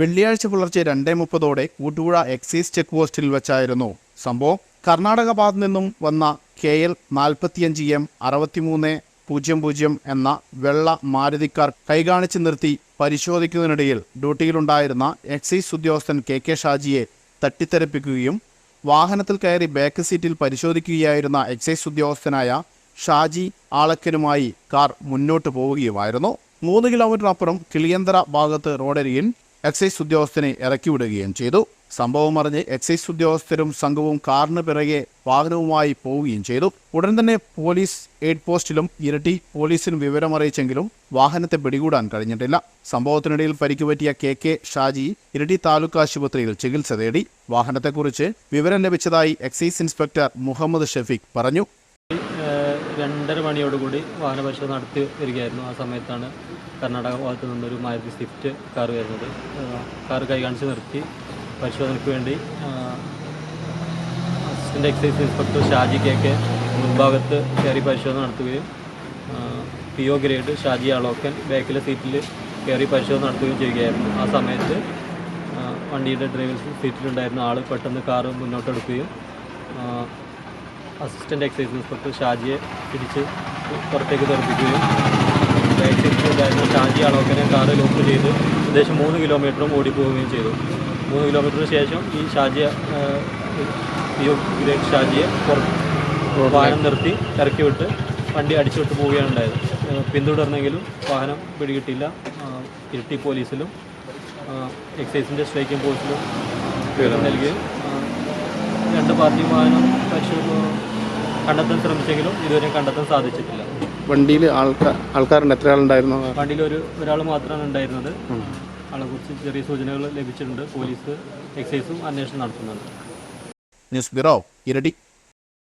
വെള്ളിയാഴ്ച പുലർച്ചെ രണ്ടേ മുപ്പതോടെ കൂട്ടുപുഴ എക്സൈസ് ചെക്ക് പോസ്റ്റിൽ വെച്ചായിരുന്നു സംഭവം. കർണാടക ഭാഗത്തു നിന്നും വന്ന കെ എൽ നാൽപ്പത്തിയഞ്ച് എം അറുപത്തിമൂന്ന് പൂജ്യം പൂജ്യം എന്ന വെള്ള മാരുതിക്കാർ കൈകാണിച്ച് നിർത്തി പരിശോധിക്കുന്നതിനിടയിൽ ഡ്യൂട്ടിയിലുണ്ടായിരുന്ന എക്സൈസ് ഉദ്യോഗസ്ഥൻ കെ കെ ഷാജിയെ തട്ടിത്തെറിപ്പിക്കുകയും വാഹനത്തിൽ കയറി ബാക്ക് സീറ്റിൽ പരിശോധിക്കുകയായിരുന്ന എക്സൈസ് ഉദ്യോഗസ്ഥനായ ഷാജി ആളക്കനുമായി കാർ മുന്നോട്ട് പോവുകയുമായിരുന്നു. മൂന്ന് കിലോമീറ്റർ അപ്പുറം കിളിയന്തറ ഭാഗത്ത് റോഡരികിൽ എക്സൈസ് ഉദ്യോഗസ്ഥനെ ഇറക്കിവിടുകയും ചെയ്തു. സംഭവം അറിഞ്ഞ് എക്സൈസ് ഉദ്യോഗസ്ഥരും സംഘവും കാറിന് പിറകെ വാഹനവുമായി പോവുകയും ചെയ്തു. ഉടൻ തന്നെ പോലീസ് എയ്ഡ് പോസ്റ്റിലും ഇരട്ടി പോലീസിന് വിവരമറിയിച്ചെങ്കിലും വാഹനത്തെ പിടികൂടാൻ കഴിഞ്ഞിട്ടില്ല. സംഭവത്തിനിടയിൽ പരിക്കുപറ്റിയ കെ കെ ഷാജി ഇരട്ടി താലൂക്ക് ആശുപത്രിയിൽ ചികിത്സ തേടി. വാഹനത്തെക്കുറിച്ച് വിവരം ലഭിച്ചതായി എക്സൈസ് ഇൻസ്പെക്ടർ മുഹമ്മദ് ഷഫീഖ് പറഞ്ഞു. രണ്ടര മണിയോടുകൂടി വാഹന പരിശോധന നടത്തി വരികയായിരുന്നു. ആ സമയത്താണ് കർണാടക ഭാഗത്ത് നിന്നൊരു മാരുതി സ്വിഫ്റ്റ് കാർ വരുന്നത്. കാർ കൈ കാണിച്ച് നിർത്തി. പരിശോധനയ്ക്ക് വേണ്ടി assistant excise inspector Shaji K K മുൻഭാഗത്ത് കയറി പരിശോധന നടത്തുകയും P O grade Shaji Alokkan ബാക്കിലെ സീറ്റിൽ കയറി പരിശോധന നടത്തുകയും ചെയ്യുകയായിരുന്നു. ആ സമയത്ത് വണ്ടിയുടെ ഡ്രൈവർ സീറ്റിലുണ്ടായിരുന്ന ആൾ പെട്ടെന്ന് കാറ് മുന്നോട്ടെടുക്കുകയും ആ, അസിസ്റ്റന്റ് എക്സൈസ് ഇൻസ്പെക്ടർ ഷാജിയെ പിടിച്ച് പുറത്തേക്ക് തെറിപ്പിക്കുകയും ഉണ്ടായിരുന്ന ഷാജി അളോക്കനെ കാറ് ലോക്ക് ചെയ്ത് ഏകദേശം മൂന്ന് കിലോമീറ്ററും ഓടിപ്പോവുകയും ചെയ്തു. മൂന്ന് കിലോമീറ്ററിന് ശേഷം ഈ ഷാജിയെ പി ഒ ഷാജിയെ പുറത്ത് വാഹനം നിർത്തി ഇറക്കി വിട്ട് വണ്ടി അടിച്ചുവിട്ട് പോവുകയാണ് ഉണ്ടായത്. പിന്തുടർന്നെങ്കിലും വാഹനം പിടികിട്ടില്ല ഇരിട്ടി പോലീസിലും എക്സൈസിന്റെ സ്ട്രൈക്കിംഗ് പോസ്റ്റിലും നൽകുകയും രണ്ട് പാർട്ടി വാഹനം പരിശോധന കണ്ടെത്താൻ ശ്രമിച്ചെങ്കിലും ഇതുവരെ കണ്ടെത്താൻ സാധിച്ചിട്ടില്ല. വണ്ടിയിൽ ആൾക്കാർ ആൾക്കാരുണ്ട്. എത്ര ആളുണ്ടായിരുന്നു? വണ്ടിയിൽ ഒരു ഒരാൾ മാത്രമാണ് ഉണ്ടായിരുന്നത്. ആളെക്കുറിച്ച് ചെറിയ സൂചനകൾ ലഭിച്ചിട്ടുണ്ട്. പോലീസ് എക്സൈസും അന്വേഷണം നടത്തുന്നുണ്ട്. News bureau Iritty.